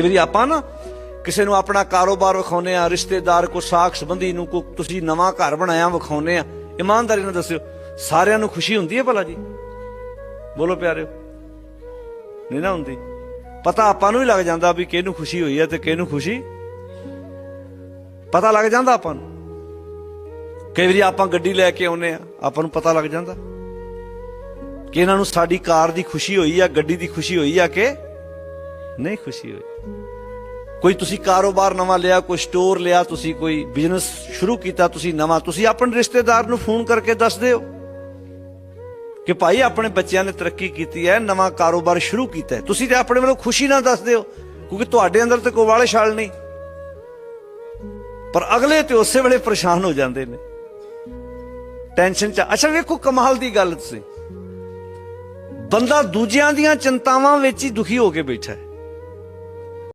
ਕਈ ਵਾਰੀ ਆਪਾਂ ਨਾ ਕਿਸੇ ਨੂੰ ਆਪਣਾ ਕਾਰੋਬਾਰ ਵਿਖਾਉਨੇ ਆ ਰਿਸ਼ਤੇਦਾਰ ਕੋ ਸਾਖ ਸੰਬੰਧੀ ਨੂੰ ਕੋ ਤੁਸੀਂ ਨਵਾਂ ਘਰ ਬਣਾਇਆ ਵਿਖਾਉਨੇ ਆ ਇਮਾਨਦਾਰੀ ਨਾਲ ਦੱਸਿਓ, ਸਾਰਿਆਂ ਨੂੰ ਖੁਸ਼ੀ ਹੁੰਦੀ ਹੈ ਭਲਾ ਜੀ? ਬੋਲੋ ਪਿਆਰਿਓ। ਨਹੀਂ ਨਾ ਹੁੰਦੀ। ਪਤਾ ਆਪਾਂ ਨੂੰ ਹੀ ਲੱਗ ਜਾਂਦਾ ਵੀ ਕਿਹਨੂੰ ਖੁਸ਼ੀ ਹੋਈ ਹੈ ਤੇ ਕਿਹਨੂੰ ਖੁਸ਼ੀ ਪਤਾ ਲੱਗ ਜਾਂਦਾ ਆਪਾਂ ਨੂੰ। ਕਈ ਵਾਰੀ ਆਪਾਂ ਗੱਡੀ ਲੈ ਕੇ ਆਉਨੇ ਆ ਆਪਾਂ ਨੂੰ ਪਤਾ ਲੱਗ ਜਾਂਦਾ। ਕਿ ਇਹਨਾਂ ਨੂੰ ਸਾਡੀ ਕਾਰ ਦੀ ਖੁਸ਼ੀ ਹੋਈ ਆ, ਗੱਡੀ ਦੀ ਖੁਸ਼ੀ ਹੋਈ ਆ ਕਿ ਨਹੀਂ ਖੁਸ਼ੀ ਹੋਈ। ਕੋਈ ਤੁਸੀਂ ਕਾਰੋਬਾਰ ਨਵਾਂ ਲਿਆ, ਕੋਈ ਸਟੋਰ ਲਿਆ, ਤੁਸੀਂ ਕੋਈ ਬਿਜ਼ਨਸ ਸ਼ੁਰੂ ਕੀਤਾ, ਤੁਸੀਂ ਨਵਾਂ, ਤੁਸੀਂ ਆਪਣੇ ਰਿਸ਼ਤੇਦਾਰ ਨੂੰ ਫੋਨ ਕਰਕੇ ਦੱਸ ਦਿਓ ਕਿ ਭਾਈ ਆਪਣੇ ਬੱਚਿਆਂ ਨੇ ਤਰੱਕੀ ਕੀਤੀ ਹੈ, ਨਵਾਂ ਕਾਰੋਬਾਰ ਸ਼ੁਰੂ ਕੀਤਾ ਹੈ। ਤੁਸੀਂ ਤੇ ਆਪਣੇ ਵੱਲੋਂ ਖੁਸ਼ੀ ਨਾਲ ਦੱਸ ਦਿਓ, ਕਿਉਂਕਿ ਤੁਹਾਡੇ ਅੰਦਰ ਤੇ ਕੋਈ ਵਾਲੇ ਛਾਲ ਨਹੀਂ। ਪਰ ਅਗਲੇ ਤੇ ਉਸੇ ਵੇਲੇ ਪਰੇਸ਼ਾਨ ਹੋ ਜਾਂਦੇ ਨੇ। ਟੈਨਸ਼ਨ ਚ ਅੱਛਾ, ਵੇਖੋ ਕਮਾਲ ਦੀ ਗੱਲ ਤੁਸੀਂ। ਬੰਦਾ ਦੂਜਿਆਂ ਦੀਆਂ ਚਿੰਤਾਵਾਂ ਵਿੱਚ ਹੀ ਦੁਖੀ ਹੋ ਕੇ ਬੈਠਾ ਹੈ।